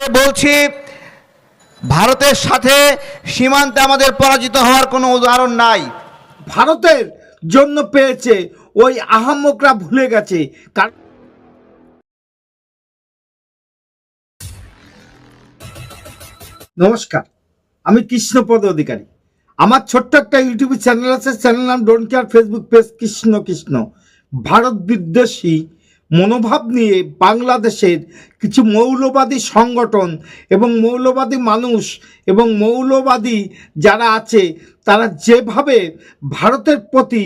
বলছি, ভারতের সাথে সীমান্তে আমাদের পরাজিত হওয়ার কোনো উদাহরণ নাই। ভারতের জন্য পেয়েছে ওই আহাম্মকরা ভুলে গেছে নমস্কার, আমি কৃষ্ণপদ অধিকারী। আমার ছোট্ট একটা ইউটিউব চ্যানেল আছে, চ্যানেল নাম don't care Facebook page Krishna Krishna. Bharat বিদ্বেষী মনোভাব নিয়ে বাংলাদেশের কিছু মৌলবাদী সংগঠন এবং মৌলবাদী মানুষ এবং মৌলবাদী যারা আছে, তারা যেভাবে ভারতের প্রতি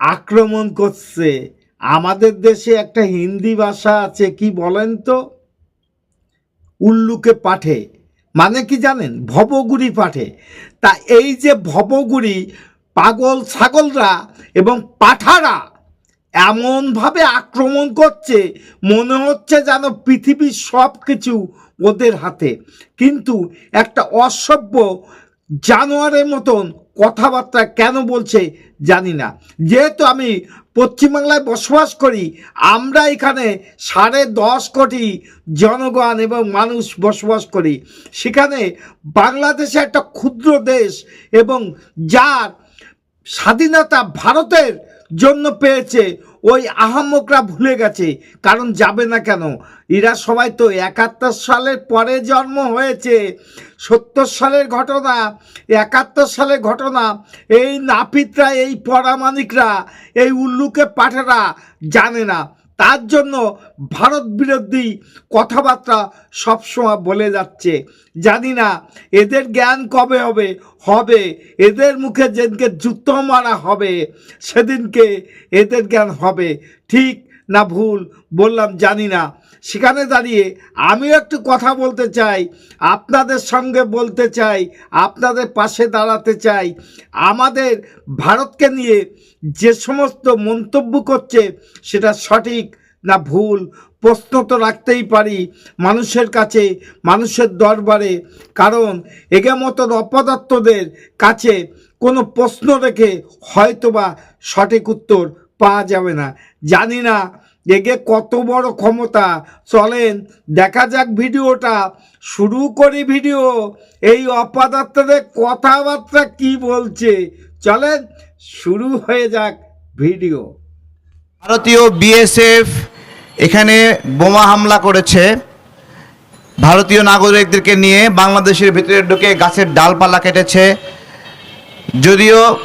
আক্রমণ করছে, আমাদের দেশে একটা হিন্দি ভাষা আছে, কি বলেন তো? উল্লুকে পাঠে মানে কি জানেন? ভবগুড়ি পাঠে। তা এই যে ভবগুড়ি পাগল ছাগলরা এবং পাঠারা এমনভাবে আক্রমণ করছে, মনে হচ্ছে যেন পৃথিবীর সব কিছু ওদের হাতে। কিন্তু একটা অসভ্য জানোয়ারের মতন কথাবার্তা কেন বলছে জানি না। যেহেতু আমি পশ্চিমবাংলায় বসবাস করি, আমরা এখানে সাড়ে দশ কোটি জনগণ এবং মানুষ বসবাস করি। সেখানে বাংলাদেশে একটা ক্ষুদ্র দেশ এবং যার স্বাধীনতা ভারতের জন্য পেয়েছে। ওই আহাম্মকরা ভুলে গেছে, কারণ যাবে না কেন? এরা সবাই তো একাত্তর সালের পরে জন্ম হয়েছে। সত্তর সালের ঘটনা, একাত্তর সালের ঘটনা, এই নাপিতরা, এই পরামানিকরা এই উল্লুকে পাঠারা জানে না। তার জন্য ভারত বিরোধী কথাবার্তা সবসময় বলে যাচ্ছে। জানি না, এদের জ্ঞান কবে হবে? হবে। এদের মুখে যেদিনকে জুতো মারা হবে, সেদিনকে এদের জ্ঞান হবে। ঠিক না ভুল? বললাম, জানি না। সেখানে দাঁড়িয়ে আমিও একটু কথা বলতে চাই, আপনাদের সঙ্গে বলতে চাই, আপনাদের পাশে দাঁড়াতে চাই। আমাদের ভারতকে নিয়ে যে সমস্ত মন্তব্য করছে, সেটা সঠিক না ভুল? প্রশ্ন তো রাখতেই পারি মানুষের কাছে, মানুষের দরবারে। কারণ এগে মতন অপদার্থদের কাছে কোনো প্রশ্ন রেখে হয়তোবা সঠিক উত্তর পাওয়া যাবে না। জানি না এগে কত বড় ক্ষমতা। চলেন, দেখা যাক ভিডিওটা। শুরু করি ভিডিও। এই অপদার্থদের কথাবার্তা কি বলছে? চলেন, শুরু হয়ে যাক ভিডিও। ভারতীয় বিএসএফ এখানে বোমা হামলা করেছে ভারতীয় নাগরিকদেরকে নিয়ে। বাংলাদেশের ভিতরে ঢুকে গাছের ডালপালা কেটেছে। যদিও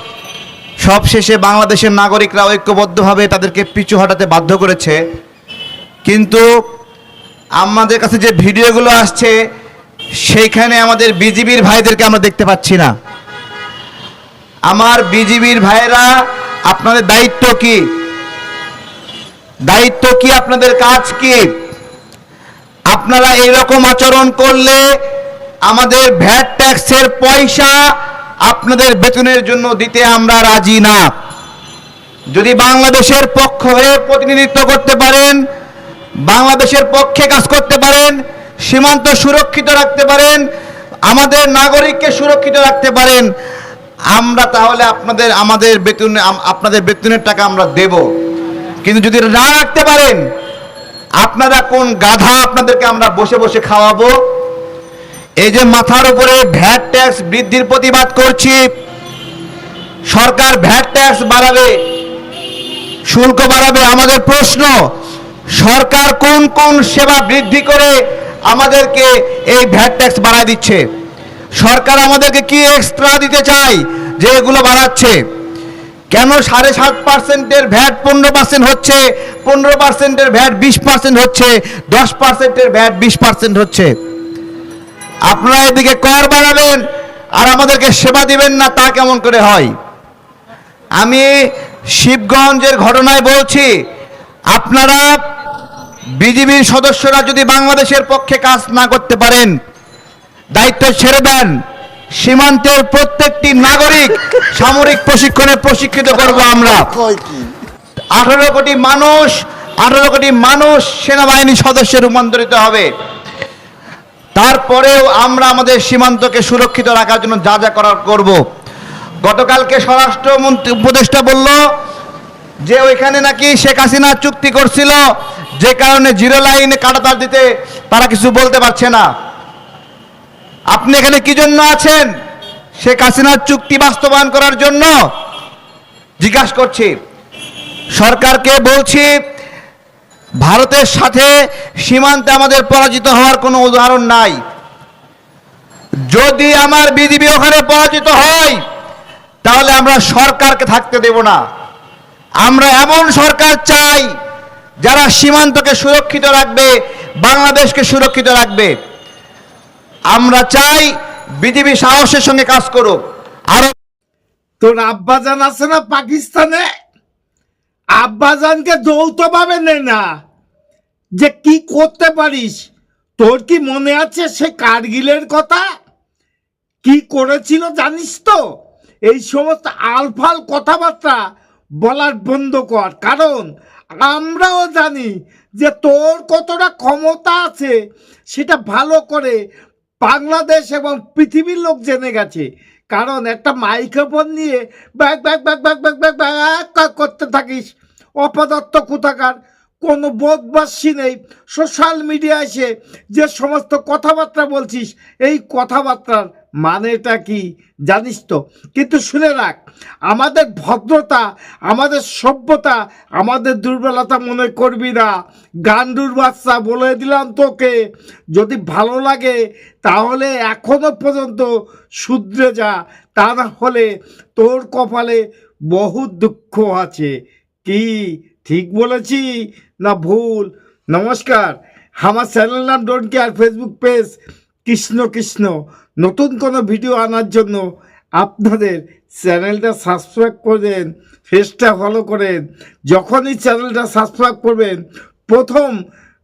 সবশেষে বাংলাদেশের নাগরিকরা ঐক্যবদ্ধভাবে তাদেরকে পিছু হটাতে বাধ্য করেছে। কিন্তু আমাদের কাছে যে ভিডিওগুলো আসছে, সেইখানে আমাদের বিজিবির ভাইদেরকে আমরা দেখতে পাচ্ছি না। আমার বিজিবির ভাইয়েরা, আপনাদের দায়িত্ব কি? দায়িত্ব কি আপনাদের কাজ কি? আপনারা এরকম আচরণ করলে আমাদের ভ্যাট ট্যাক্সের পয়সা আপনাদের বেতনের জন্য দিতে আমরা রাজি না। যদি বাংলাদেশের পক্ষ হয়ে প্রতিনিধিত্ব করতে পারেন, বাংলাদেশের পক্ষে কাজ করতে পারেন, সীমান্ত সুরক্ষিত রাখতে পারেন, আমাদের নাগরিককে সুরক্ষিত রাখতে পারেন, আমরা তাহলে আপনাদের, আমাদের বেতন আপনাদের বেতনের টাকা আমরা দেব। কিন্তু যদি না রাখতে পারেন, আপনারা কোন গাধা আপনাদেরকে আমরা বসে বসে খাওয়াবো? এই যে মাথার উপরে ভ্যাট ট্যাক্স বৃদ্ধির প্রতিবাদ করছি, সরকার ভ্যাট ট্যাক্স বাড়াবে, শুল্ক বাড়াবে, আমাদের প্রশ্ন, সরকার কোন কোন সেবা বৃদ্ধি করে আমাদেরকে এই ভ্যাট ট্যাক্স বাড়ায় দিচ্ছে? সরকার আমাদেরকে কি এক্সট্রা দিতে চায় যে এগুলো বাড়াচ্ছে? কেন সাড়ে সাত পার্সেন্টের ভ্যাট পনেরো পার্সেন্ট হচ্ছে? পনেরো পার্সেন্টের ভ্যাট বিশ পার্সেন্ট হচ্ছে। দশ পার্সেন্টের ভ্যাট বিশ পার্সেন্ট হচ্ছে। আপনারা এদিকে কর বাড়াবেন আর আমাদেরকে সেবা দিবেন না, তা কেমন করে হয়? আমি শিবগঞ্জের ঘটনায় বলছি, আপনারা বিজিবির সদস্যরা যদি বাংলাদেশের পক্ষে কাজ না করতে পারেন, দায়িত্ব ছেড়ে দেন। সীমান্তের প্রত্যেকটি নাগরিক সামরিক প্রশিক্ষণে প্রশিক্ষিত করব আমরা। আঠারো কোটি মানুষ, আঠারো কোটি মানুষ সেনাবাহিনী সদস্যে রূপান্তরিত হবে। তারপরেও আমরা আমাদের সীমান্তকে সুরক্ষিত রাখার জন্য যা যা করার করব। গতকালকে স্বরাষ্ট্রমন্ত্রী উপদেষ্টা বলল যে ওইখানে নাকি শেখ হাসিনা চুক্তি করছিল, যে কারণে জিরো লাইনে কাটাতার দিতে তারা কিছু বলতে পারছে না। আপনি এখানে কি জন্য আছেন? শেখ হাসিনার চুক্তি বাস্তবায়ন করার জন্য জিজ্ঞাসা করছি। সরকারকে বলছি, ভারতের সাথে সীমান্তে আমাদের পরাজিত হওয়ার কোনো উদাহরণ নাই। যদি আমার বিজিবি ওখানে পরাজিত হয়, তাহলে আমরা সরকারকে থাকতে দেব না। আমরা এমন সরকার চাই, যারা সীমান্তকে সুরক্ষিত রাখবে, বাংলাদেশকে সুরক্ষিত রাখবে। আমরা চাই বিজেপি সাহসের সঙ্গে কাজ করুক। আরও তোর আব্বাজান আছে না পাকিস্তানে? আব্বাজানকে যৌথভাবে নে না। যে কি করতে পারিস? তোর কি মনে আছে সে কার্গিলের কথা? কি করেছিল জানিস তো? এই সমস্ত আলফাল কথাবার্তা বলার বন্ধ কর। কারণ আমরাও জানি যে তোর কতটা ক্ষমতা আছে সেটা ভালো করে বাংলাদেশ এবং পৃথিবীর লোক জেনে গেছে। কারণ একটা মাইক্রোফোন নিয়ে bag bag bag bag bag bag bag করতে থাকিস। অপদত্ত কোথাকার? কোনো বোধবাসী নেই। সোশ্যাল মিডিয়া এসে যে সমস্ত কথাবার্তা বলছিস, এই কথাবার্তার মানেটা কি জানিস তো? কিন্তু শুনে রাখ, আমাদের ভদ্রতা, আমাদের সভ্যতা, আমাদের দুর্বলতা মনে করবি না। গান্ডুর বাচ্চা বলে দিলাম তোকে, যদি ভালো লাগে তাহলে এখনও পর্যন্ত শুধরে যা। তা না হলে তোর কপালে বহু দুঃখ আছে। কি, ঠিক বলেছি না ভুল? নমস্কার, আমার চ্যানেল নাম don't care, Facebook page Krishna Krishna. নতুন কোনো ভিডিও আনার জন্য আপনাদের চ্যানেলটা সাবস্ক্রাইব করবেন ফেসটা ফলো করেন যখনই চ্যানেলটা সাবস্ক্রাইব করবেন প্রথম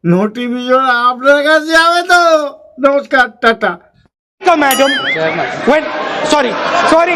নোটিফিকেশন আপনার কাছে যাবে তো। নমস্কার টাটা। Madam sorry sorry.